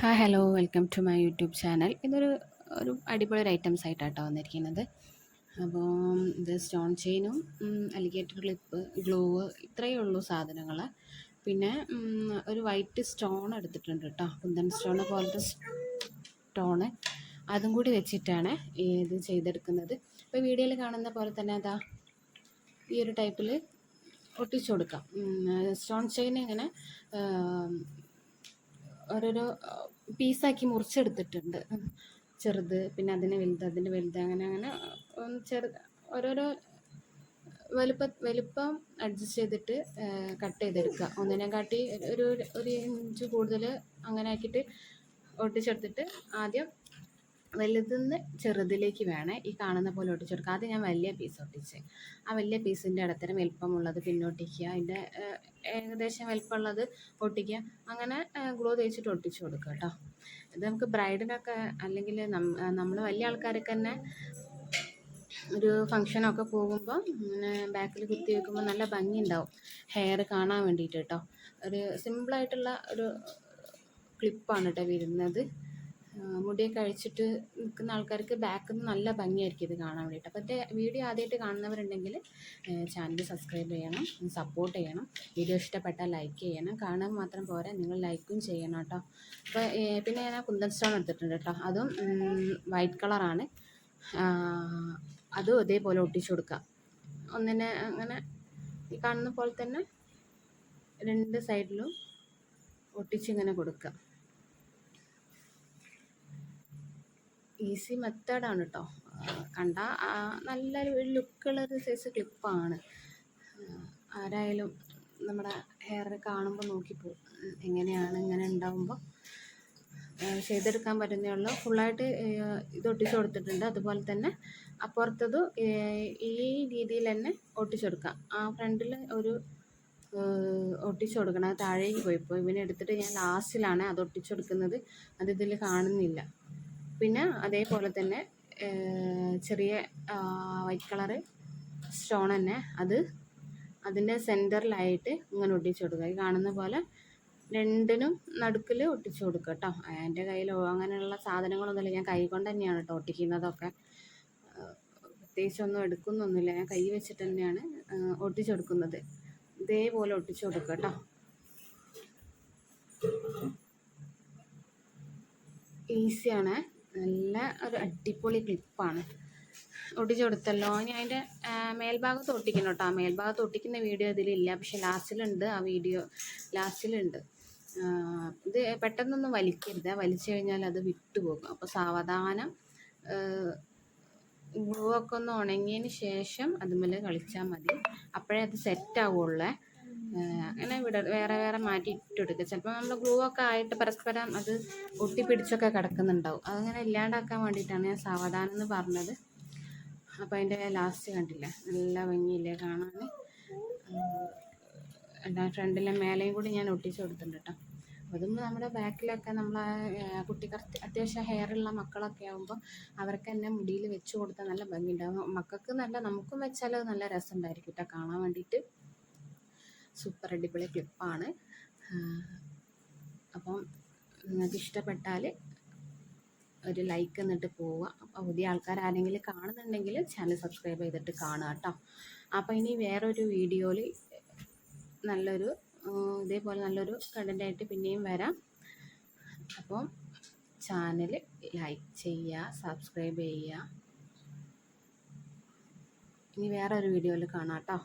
Hi hello welcome to my YouTube channel ഇതൊരു ഒരു അടിപൊളി ഒരു ഐറ്റംസ് ആയിട്ടാട്ടോ വന്നിരിക്കുന്നത്. അപ്പോൾ ഇത് സ്റ്റോൺ ചെയിനും അലിഗേറ്റർ ക്ലിപ്പ് ഗ്ലോവ് ഇത്രയേ ഉള്ളൂ സാധനങ്ങൾ പിന്നെ ഒരു വൈറ്റ് സ്റ്റോൺ എടുത്തിട്ടുണ്ട് കേട്ടോ കുന്തൻ സ്റ്റോൺ പോലത്തെ സ്റ്റോണ് അതും കൂടി വെച്ചിട്ടാണ് ഇത് ചെയ്തെടുക്കുന്നത്. ഇപ്പോൾ വീഡിയോയിൽ കാണുന്ന പോലെ തന്നെ അതാ ഈ ഒരു ടൈപ്പിൽ ഒട്ടിച്ചു കൊടുക്കാം. സ്റ്റോൺ ചെയിൻ ഇങ്ങനെ ഓരോരോ പീസാക്കി മുറിച്ചെടുത്തിട്ടുണ്ട്. ചെറുത് പിന്നെ അതിന് വലുത് അതിന് വലുത് അങ്ങനെ അങ്ങനെ ചെറു ഓരോരോ വലുപ്പ വലുപ്പം അഡ്ജസ്റ്റ് ചെയ്തിട്ട് കട്ട് ചെയ്തെടുക്കുക. ഒന്നിനെ കാട്ടി ഒരു ഒരു ഇഞ്ച് കൂടുതൽ അങ്ങനെ ആക്കിയിട്ട് ഒട്ടിച്ചെടുത്തിട്ട് ആദ്യം വലുതെന്ന് ചെറുതിലേക്ക് വേണേ. ഈ കാണുന്ന പോലെ ഒട്ടിച്ചെടുക്കുക ആദ്യം ഞാൻ വലിയ പീസ് ഒട്ടിച്ച്. ആ വലിയ പീസിന്റെ ഇടത്തരം വലിപ്പമുള്ളത് പിന്നൊട്ടിക്കുക അതിന്റെ ഏകദേശം വലിപ്പമുള്ളത് ഒട്ടിക്കുക. അങ്ങനെ ഗ്ലോ തേച്ചിട്ട് ഒട്ടിച്ചു കൊടുക്കുക കേട്ടോ. ഇത് നമുക്ക് ബ്രൈഡിനൊക്കെ അല്ലെങ്കിൽ നമ്മൾ വലിയ ആൾക്കാരൊക്കെ തന്നെ ഒരു ഫങ്ഷനൊക്കെ പോകുമ്പോൾ ഇങ്ങനെ ബാക്കിൽ കുത്തി വെക്കുമ്പോൾ നല്ല ഭംഗി ഉണ്ടാവും ഹെയർ കാണാൻ വേണ്ടിയിട്ട് കേട്ടോ. ഒരു സിമ്പിളായിട്ടുള്ള ഒരു ക്ലിപ്പാണ് കേട്ടോ വരുന്നത്. മുടിയൊക്കെ അഴിച്ചിട്ട് നിൽക്കുന്ന ആൾക്കാർക്ക് ബാക്കിൽ നിന്ന് നല്ല ഭംഗിയായിരിക്കും ഇത് കാണാൻ വേണ്ടിയിട്ട്. അപ്പോൾ എന്റെ വീഡിയോ ആദ്യമായിട്ട് കാണുന്നവരുണ്ടെങ്കിൽ ചാനൽ സബ്സ്ക്രൈബ് ചെയ്യണം സപ്പോർട്ട് ചെയ്യണം. വീഡിയോ ഇഷ്ടപ്പെട്ടാൽ ലൈക്ക് ചെയ്യണം. കാണാൻ മാത്രം പോരാ നിങ്ങൾ ലൈക്കും ചെയ്യണം കേട്ടോ. അപ്പോൾ പിന്നെ ഞാൻ കുന്തൻ സ്റ്റോൺ എടുത്തിട്ടുണ്ട് കേട്ടോ. അതും വൈറ്റ് കളറാണ് അതും ഇതേപോലെ ഒട്ടിച്ചു കൊടുക്കാം. ഒന്നിനെ അങ്ങനെ ഈ കാണുന്ന പോലെ തന്നെ രണ്ട് സൈഡിലും ഒട്ടിച്ചിങ്ങനെ കൊടുക്കുക ഈസി മെത്തേഡാണ് കേട്ടോ കണ്ട നല്ലൊരു ലുക്കുള്ളൊരു സൈസ് ക്ലിപ്പാണ് ആരായാലും നമ്മുടെ ഹെയർ കാണുമ്പോൾ നോക്കിപ്പോവും. ഉം, എങ്ങനെയാണ് ഇങ്ങനെ ഉണ്ടാവുമ്പോൾ ചെയ്തെടുക്കാൻ പറ്റുന്നേ ഉള്ളൂ ഫുള്ളായിട്ട് ഇത് ഒട്ടിച്ചു കൊടുത്തിട്ടുണ്ട്. അതുപോലെ തന്നെ അപ്പുറത്തത് ഈ രീതിയിൽ തന്നെ ഒട്ടിച്ചു കൊടുക്കാം. ആ ഫ്രണ്ടിൽ ഒരു ഒട്ടിച്ചു കൊടുക്കണം. താഴേക്ക് പോയിപ്പോൾ ഇവനെടുത്തിട്ട് ഞാൻ ലാസ്റ്റിലാണ് അത് ഒട്ടിച്ചു കൊടുക്കുന്നത്. അത് ഇതിൽ കാണുന്നില്ല. പിന്നെ അതേപോലെ തന്നെ ചെറിയ വൈറ്റ് കളറ് സ്റ്റോൺ തന്നെ അത് അതിന്റെ സെന്ററിലായിട്ട് ഇങ്ങനെ ഒട്ടിച്ചു കൊടുക്കുക. ഈ കാണുന്ന പോലെ രണ്ടിനും നടുക്കിൽ ഒട്ടിച്ചു കൊടുക്കുക കേട്ടോ എന്റെ കയ്യിൽ അങ്ങനെയുള്ള സാധനങ്ങളൊന്നുമില്ല. ഞാൻ കൈ കൊണ്ട് തന്നെയാണ് കേട്ടോ ഒട്ടിക്കുന്നതൊക്കെ. പ്രത്യേകിച്ചൊന്നും എടുക്കുന്നൊന്നുമില്ല. ഞാൻ കൈ വെച്ചിട്ട് തന്നെയാണ് ഒട്ടിച്ചു കൊടുക്കുന്നത്. ഇതേപോലെ ഒട്ടിച്ചു കൊടുക്കുക കേട്ടോ ഈസിയാണ്. നല്ല ഒരു അടിപൊളി ക്ലിപ്പാണ് ഒട്ടിച്ചു കൊടുത്തല്ലോ ഞാൻ അതിന്റെ മേൽഭാഗത്ത് ഒട്ടിക്കണം കേട്ടോ. ആ മേൽഭാഗത്ത് ഒട്ടിക്കുന്ന വീഡിയോ ഇതിലില്ല. പക്ഷെ ലാസ്റ്റിലുണ്ട് ആ വീഡിയോ. ലാസ്റ്റിലുണ്ട്. ഇത് പെട്ടെന്നൊന്നും വലിക്കരുത്. വലിച്ചു കഴിഞ്ഞാൽ അത് വിട്ടുപോകും. അപ്പോൾ സാവധാനം ഗ്ലൂ ഒക്കെ ഒന്ന് ഉണങ്ങിയതിന് ശേഷം അതുമ്മേൽ കളിച്ചാൽ മതി. അപ്പോഴേ അത് സെറ്റ് ആവുള്ളേ. അങ്ങനെ വിട വേറെ വേറെ മാറ്റി ഇട്ടെടുക്കുക ചിലപ്പോൾ നമ്മൾ ഗ്ലൂ ഒക്കെ ആയിട്ട് പരസ്പരം അത് ഒട്ടിപ്പിടിച്ചൊക്കെ കിടക്കുന്നുണ്ടാവും. അതങ്ങനെ ഇല്ലാണ്ടാക്കാൻ വേണ്ടിയിട്ടാണ് ഞാൻ സാവധാനം എന്ന് പറഞ്ഞത്. അപ്പോൾ അതിന്റെ ലാസ്റ്റ് കണ്ടില്ല? നല്ല ഭംഗിയില്ലേ കാണാൻ എല്ലാ ഫ്രണ്ടിലെ മേലെയും കൂടി ഞാൻ ഒട്ടിച്ച് കൊടുത്തിട്ടുണ്ട് കേട്ടോ അതും നമ്മുടെ ബാക്കിലൊക്കെ നമ്മൾ കുട്ടിക്ക് അത്യാവശ്യം ഹെയറുള്ള മക്കളൊക്കെ ആകുമ്പോൾ അവർക്ക് തന്നെ മുടിയിൽ വെച്ച് കൊടുത്താൽ നല്ല ഭംഗിയുണ്ടാകും മക്കൾക്ക് നല്ല നമുക്കും വെച്ചാൽ നല്ല രസം ഉണ്ടായിരിക്കും കേട്ടോ കാണാൻ വേണ്ടിയിട്ട്. സൂപ്പർ അടിപൊളി ക്ലിപ്പാണ്. അപ്പം നിങ്ങൾക്ക് ഇഷ്ടപ്പെട്ടാൽ ഒരു ലൈക്ക് എന്നിട്ട് പോവുക. അപ്പോൾ പുതിയ ആൾക്കാർ ആരെങ്കിലും കാണുന്നുണ്ടെങ്കിൽ ചാനൽ സബ്സ്ക്രൈബ് ചെയ്തിട്ട് കാണുക കേട്ടോ അപ്പോൾ ഇനി വേറൊരു വീഡിയോയിൽ നല്ലൊരു ഇതേപോലെ നല്ലൊരു കണ്ടന്റായിട്ട് പിന്നെയും വരാം. അപ്പം ചാനൽ ലൈക്ക് ചെയ്യുക സബ്സ്ക്രൈബ് ചെയ്യുക. ഇനി വേറൊരു വീഡിയോയിൽ കാണാം കേട്ടോ